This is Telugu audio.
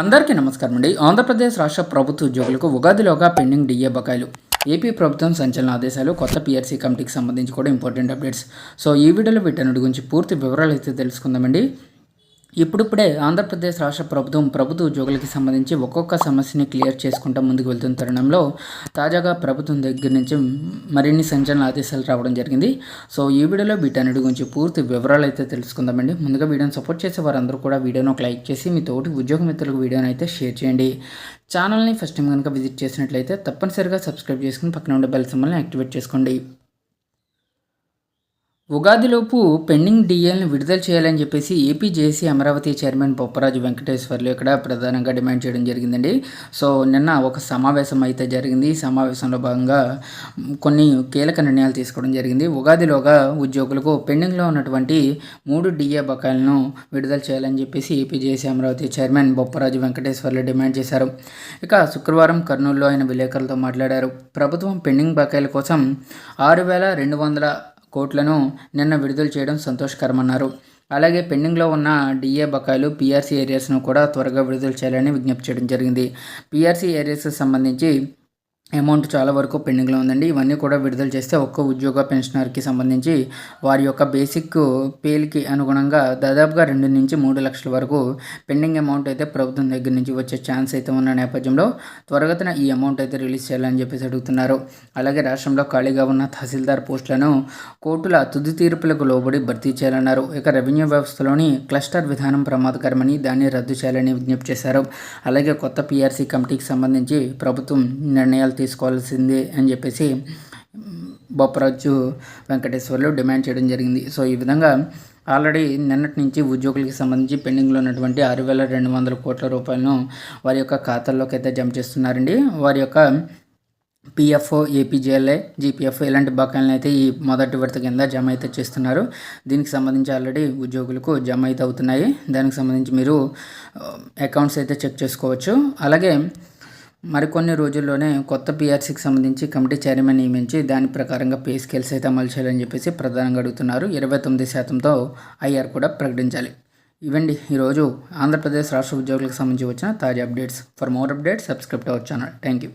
అందరికీ నమస్కారం అండి. ఆంధ్రప్రదేశ్ రాష్ట్ర ప్రభుత్వ ఉద్యోగులకు ఉగాదిలోగా పెండింగ్ డిఏ బకాయిలు. ఏపీ ప్రభుత్వం సంచలన ఆదేశాలు కొత్త పిఆర్సీ కమిటీకి సంబంధించి కూడా ఇంపార్టెంట్ అప్డేట్స్. సో ఈ వీడియోలో వీటన్నిటి గురించి పూర్తి వివరాలు అయితే తెలుసుకుందామండి. ఇప్పుడిప్పుడే ఆంధ్రప్రదేశ్ రాష్ట్ర ప్రభుత్వం ప్రభుత్వ ఉద్యోగులకి సంబంధించి ఒక్కొక్క సమస్యని క్లియర్ చేసుకుంటూ ముందుకు వెళ్తున్న తరుణంలో తాజాగా ప్రభుత్వం దగ్గర నుంచి మరిన్ని సంచలన ఆదేశాలు రావడం జరిగింది. సో ఈ వీడియోలో వీటన్నిటి గురించి పూర్తి వివరాలు అయితే తెలుసుకుందామండి. ముందుగా వీడియోని సపోర్ట్ చేసే వారందరూ కూడా వీడియోను ఒక లైక్ చేసి మీ తోటి ఉద్యోగ మిత్రులకు వీడియోని అయితే షేర్ చేయండి. ఛానల్ని ఫస్ట్ టైం కనుక విజిట్ చేసినట్లయితే తప్పనిసరిగా సబ్స్క్రైబ్ చేసుకుని పక్కన ఉండే బెల్ సమ్మల్ని యాక్టివేట్ చేసుకోండి. ఉగాదిలోపు పెండింగ్ డిఎల్ని విడుదల చేయాలని చెప్పేసి AP JC Amaravati chairman Bopparaju Venkateswarlu ఇక్కడ ప్రధానంగా డిమాండ్ చేయడం జరిగిందండి. సో నిన్న ఒక సమావేశం అయితే జరిగింది. ఈ సమావేశంలో భాగంగా కొన్ని కీలక నిర్ణయాలు తీసుకోవడం జరిగింది. ఉగాదిలోగా ఉద్యోగులకు పెండింగ్లో ఉన్నటువంటి మూడు డిఏ బకాయిలను విడుదల చేయాలని చెప్పేసి AP JC Amaravati chairman Bopparaju Venkateswarlu demand చేశారు. ఇక శుక్రవారం కర్నూలులో ఆయన విలేకరులతో మాట్లాడారు. ప్రభుత్వం పెండింగ్ బకాయిల కోసం ఆరు వేల రెండు వందల కోట్లను నిన్న విడుదల చేయడం సంతోషకరమన్నారు. అలాగే పెండింగ్లో ఉన్న డిఏ బకాయిలు పీఆర్సీ ఏరియాస్ను కూడా త్వరగా విడుదల చేయాలని విజ్ఞప్తి చేయడం జరిగింది. పీఆర్సీ ఏరియాస్కి సంబంధించి అమౌంట్ చాలా వరకు పెండింగ్లో ఉందండి. ఇవన్నీ కూడా విడుదల చేస్తే ఒక్క ఉద్యోగ పెన్షనర్కి సంబంధించి వారి యొక్క బేసిక్ పేలికి అనుగుణంగా దాదాపుగా రెండు నుంచి మూడు లక్షల వరకు పెండింగ్ అమౌంట్ అయితే ప్రభుత్వం దగ్గర నుంచి వచ్చే ఛాన్స్ అయితే ఉన్న నేపథ్యంలో త్వరగతిన ఈ అమౌంట్ అయితే రిలీజ్ చేయాలని చెప్పేసి అడుగుతున్నారు. అలాగే రాష్ట్రంలో ఖాళీగా ఉన్న తహసీల్దార్ పోస్టులను కోర్టుల తుది తీర్పులకు లోబడి భర్తీ చేయాలన్నారు. ఇక రెవెన్యూ వ్యవస్థలోని క్లస్టర్ విధానం ప్రమాదకరమని దాన్ని రద్దు చేయాలని విజ్ఞప్తి చేశారు. అలాగే కొత్త పీఆర్సీ కమిటీకి సంబంధించి ప్రభుత్వం నిర్ణయాలు తీసుకోవాల్సిందే అని చెప్పేసి బొప్పరాజు వెంకటేశ్వర్లు డిమాండ్ చేయడం జరిగింది. సో ఈ విధంగా ఆల్రెడీ నిన్నటి నుంచి ఉద్యోగులకి సంబంధించి పెండింగ్లో ఉన్నటువంటి ఆరు వేల రెండు వందల కోట్ల రూపాయలను వారి యొక్క ఖాతాల్లోకి అయితే జమ చేస్తున్నారండి. వారి యొక్క పిఎఫ్ ఏపీజేఎల్ఐ జీపీఎఫ్ ఇలాంటి బకాయిలను అయితే ఈ మొదటి విడత కింద జమ అయితే చేస్తున్నారు. దీనికి సంబంధించి ఆల్రెడీ ఉద్యోగులకు జమ అయితే అవుతున్నాయి. దానికి సంబంధించి మీరు అకౌంట్స్ అయితే చెక్ చేసుకోవచ్చు. అలాగే మరికొన్ని రోజుల్లోనే కొత్త పీఆర్సీకి సంబంధించి కమిటీ చైర్మన్ నియమించి దాని ప్రకారంగా పే స్కేల్స్ అయితే అమలు చేయాలని చెప్పేసి ప్రధానంగా అడుగుతున్నారు. ఇరవై తొమ్మిది శాతంతో ఐఆర్ కూడా ప్రకటించాలి. ఇవండి ఈరోజు ఆంధ్రప్రదేశ్ రాష్ట్ర ఉద్యోగులకు సంబంధించి వచ్చిన తాజా updates. For more updates subscribe our channel thank you